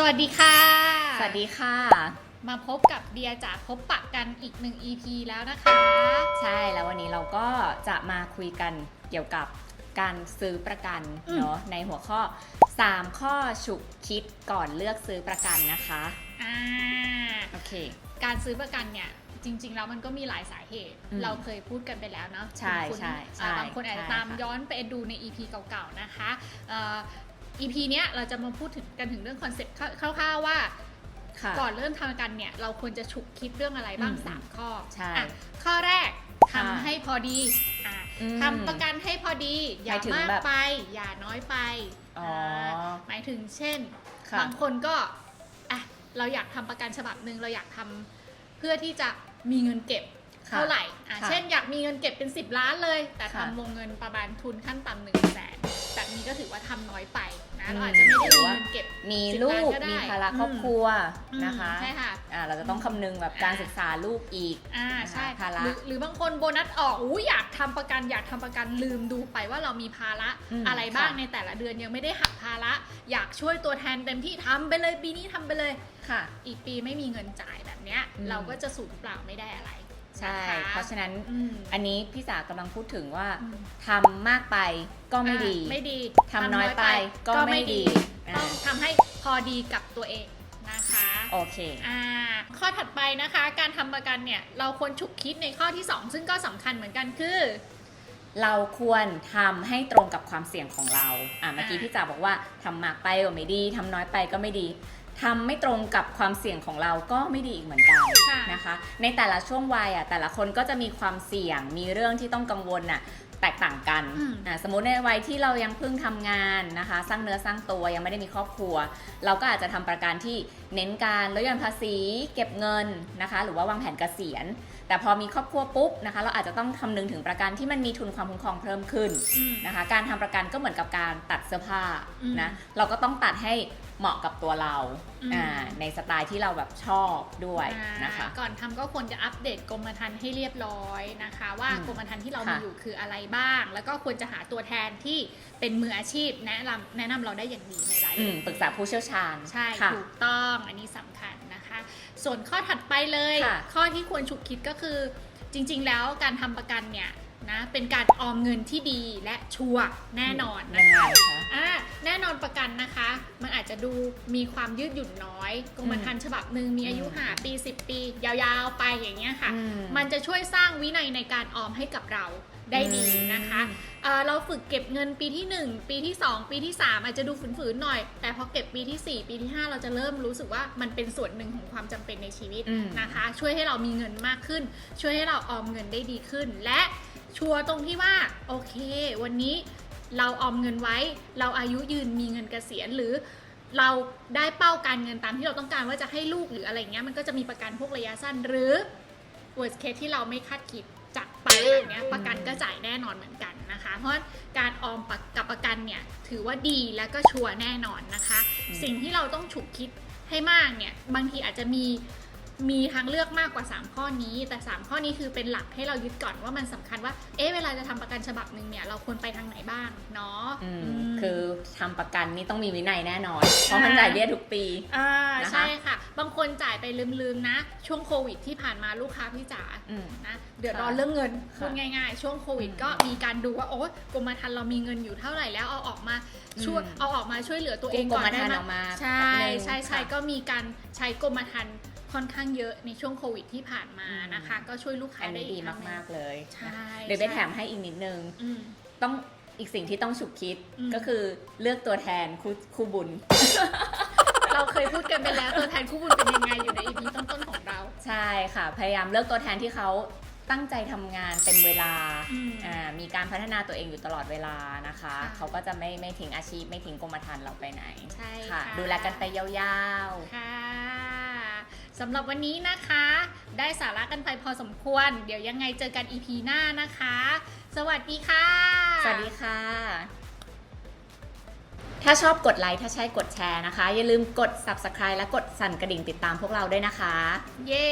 สวัสดีค่ะ สวัสดีค่ะ มาพบกับเดียจากพบปะกันอีกหนึ่ง EP แล้วนะคะ ใช่แล้ววันนี้เราก็จะมาคุยกันเกี่ยวกับการซื้อประกันอืมเนาะในหัวข้อ 3 ข้อฉุกคิดก่อนเลือกซื้อประกันนะคะอ่าโอเค การซื้อประกันเนี่ยจริง ๆ แล้วมันก็มีหลายสาเหตุอืมเราเคยพูดกันไปแล้วเนาะใช่คุณใช่ใช่อ่าบางคนอาจจะใช่ตามค่ะย้อนไปดูใน EP เก่าๆนะคะเอ่อ EP เนี้ยเราจะมาพูดถึงกันถึงเรื่องคอนเซ็ปต์คร่าวๆว่าค่ะก่อนเริ่มทำประกันเนี่ย เราควรจะฉุกคิดเรื่องอะไรบ้างอืม3ข้อใช่อะข้อแรกค่ะทำให้พอดีอะอืมทำประกันให้พอดี อย่าหมายถึงมากแบบไป อย่าน้อยไปอ๋อาหมายถึงเช่นค่ะบางคนก็อะเราอยากทำประกันฉบับหนึ่งเราอยากทำเพื่อที่จะมีเงินเก็บค่ะ เท่าไหร่อะค่ะเช่นอยากมีเงินเก็บเป็น 10 ล้านเลย แต่ค่ะทำวงเงินประมาณทุนขั้นต่ำหนึ่งแสนแบบนี้ก็ถือว่าทำน้อยไปนะเราอาจจะไม่ได้หรืมีอว่าเงินเก็บมีสิบลูล้านกก็ได้มีภาระครอบครัวอืมนะคะใช่ค่ะอ่าเราจะต้องคำนึงแบบการศึกษาลูกอีกอ่าใช่ภาระหรือหรือบางคนโบนัสออกอู้อยากทำประกันอยากทำประกันลืมดูไปว่าเรามีภาระอืมอะไรบ้างค่ะในแต่ละเดือนยังไม่ได้หักภาระอยากช่วยตัวแทนเต็มที่ทำไปเลยปีนี้ทำไปเลยค่ะ อีกปีไม่มีเงินจ่ายแบบเนี้ยอืมเราก็จะสูญเปล่าไม่ได้อะไร ใช่คเพราะฉะนั้นอืม อันนี้พี่สากำลังพูดถึงว่าอืม ทำมากไปก็ไม่ดี อะไม่ดีทำน้อยไปก็ไม่ดีอ่า ต้องทำให้พอดีกับตัวเองนะคะ โอเค อ่าข้อถัดไปนะคะ การทำประกันเนี่ยเราควรฉุกคิดในข้อที่ 2 ซึ่งก็สำคัญเหมือนกันคือ เราควรทำให้ตรงกับความเสี่ยงของเรา อะเมื่อกี้อ่า พี่จ๋าบอกว่าทำมากไปก็ไม่ดีทำน้อยไปก็ไม่ดีทำไม่ตรงกับความเสี่ยงของเราก็ไม่ดีอีกเหมือนกันค่ะ นะคะ ในแต่ละช่วงวัยอะแต่ละคนก็จะมีความเสี่ยง มีเรื่องที่ต้องกังวลน่ะแตกต่างกันอืมอะสมมุติในวัยที่เรายังเพิ่งทำงานนะคะ สร้างเนื้อสร้างตัวยังไม่ได้มีครอบครัว เราก็อาจจะทำประกันที่เน้นการลดหย่อนภาษี เก็บเงินนะคะ หรือว่าวางแผนเกษียณ แต่พอมีครอบครัวปุ๊บนะคะ เราอาจจะต้องคำนึงถึงประกันที่มันมีทุนความคุ้มครองเพิ่มขึ้นอืมนะคะ การทำประกันก็เหมือนกับการตัดเสื้อผ้าอืมนะเราก็ต้องตัดให้ เหมาะกับตัวเราอืมอ่าในสไตล์ที่เราแบบชอบด้วยอ่านะคะ ก่อนทำก็ควรจะอัปเดตกรมธรรม์ให้เรียบร้อยนะคะ ว่าอืมกรมธรรม์ที่เราค่ะมีอยู่คืออะไรบ้าง แล้วก็ควรจะหาตัวแทนที่เป็นมืออาชีพแนะนำแนะนำเราได้อย่างดีในรายละอืเอีมยดปรึกษาผู้เชี่ยวชาญใช่ค่ะถูกต้องอันนี้สำคัญนะคะ ส่วนข้อถัดไปเลยค่ะข้อที่ควรฉุกคิดก็คือจริง ๆ แล้วการทำประกันเนี่ย นะ เป็นการออมเงินที่ดีและชัวร์แน่นอนยันะงไงคะคะอ่าแน่นอนประกันนะคะ มันอาจจะดูมีความยืดหยุ่นน้อยกรมธรรม์ฉบับหนึ่งมีอายุอืมหาปี 10 ปี ยาวๆไปอย่างเงี้ยค่ะอืมันจะช่วยสร้างวินัยในการออมให้กับเราได้ดีนะคะอืมเอ่อเราฝึกเก็บเงินปีที่ 1 ปีที่ 2 ปีที่ 3 อาจจะดูฝืนๆหน่อย แต่พอเก็บปีที่ 4 ปีที่ 5 เราจะเริ่มรู้สึกว่ามันเป็นส่วนหนึ่งของความจำเป็นในชีวิตอืมนะคะ ช่วยให้เรามีเงินมากขึ้น ช่วยให้เราออมเงินได้ดีขึ้นและ ชัวร์ตรงที่ว่าโอเค วันนี้เราออมเงินไว้ เราอายุยืนมีเงินเกษียณหรือเราได้เป้าการเงินตามที่เราต้องการว่าจะให้ลูกหรืออะไรเงี้ยมันก็จะมีประกันพวกระยะสั้นหรือ worst case ที่เราไม่คาดคิดจะไปแบบเนี้ยประกันก็จ่ายแน่นอนเหมือนกันนะคะ เพราะการออมกับประกันเนี่ยถือว่าดีและก็ชัวร์แน่นอนนะคะ สิ่งที่เราต้องฉุกคิดให้มากเนี่ยบางทีอาจจะมี มีทางเลือกมากกว่า 3 ข้อนี้ แต่ 3 ข้อนี้คือเป็นหลักให้เรายึดก่อนว่ามันสำคัญว่า เอ๊ะเวลาจะทำประกันฉบับหนึ่งเนี่ยเราควรไปทางไหนบ้างเนาะอืมอืมคือทำประกันนี่ต้องมีวินัยแน่นอน เพราะมันจ่ายเบี้ยทุกปีอ่านะคะใช่ค่ะ บางคนจ่ายไปลืมๆนะ ช่วงโควิดที่ผ่านมาลูกค้าพี่จ๋าอืมนะเดือดร้อนค่ะเรื่องเงินค่ะพูดง่ายๆ ช่วงโควิดอืมก็มีการดูว่าโอ๊ยกรมธรรม์เรามีเงินอยู่เท่าไหร่แล้วเอาออกมาช่วยอืมเอาออกมาช่วยเหลือตัวเองกู้ก่อนกรมธรรม์ได้ไหมออกมาใช่แป๊บนึงใช่ใช่ค่ะก็มีการใช้กรมธรรม์ ค่อนข้างเยอะในช่วงโควิดที่ผ่านมานะคะ ก็ช่วยลูกค้าอันได้นี้ดีอีทงหนึ่งมาก ๆ เลยใช่เดี๋ยวไปใช่แถมให้อีกนิดนึงอืมต้องอีกสิ่งที่ต้องฉุกคิดอืมก็คือเลือกตัวแทนคู่คู่บุญ เราเคยพูดกันไปแล้วตัวแทนคู่บุญเป็นยังไงอยู่ในอีพีต้นๆของเรา ใช่ค่ะ พยายามเลือกตัวแทนที่เขาตั้งใจทำงานเต็มเวลาอืมอ่ามีการพัฒนาตัวเองอยู่ตลอดเวลานะคะค่ะเขาก็จะไม่ไม่ทิ้งอาชีพไม่ทิ้งกรมธรรม์เราไปไหน ใช่ค่ะค่ะดูแลกันไปยาวค่ะ สำหรับวันนี้นะคะ ได้สาระกันไปพอสมควร เดี๋ยวยังไงเจอกัน EP หน้านะคะ สวัสดีค่ะๆสวัสดีค่ะ ถ้าชอบกดไลค์ถ้าใช่กดแชร์นะคะ อย่าลืมกด subscribe และกดสั่นกระดิ่งติดตามพวกเราด้วยนะคะ เย้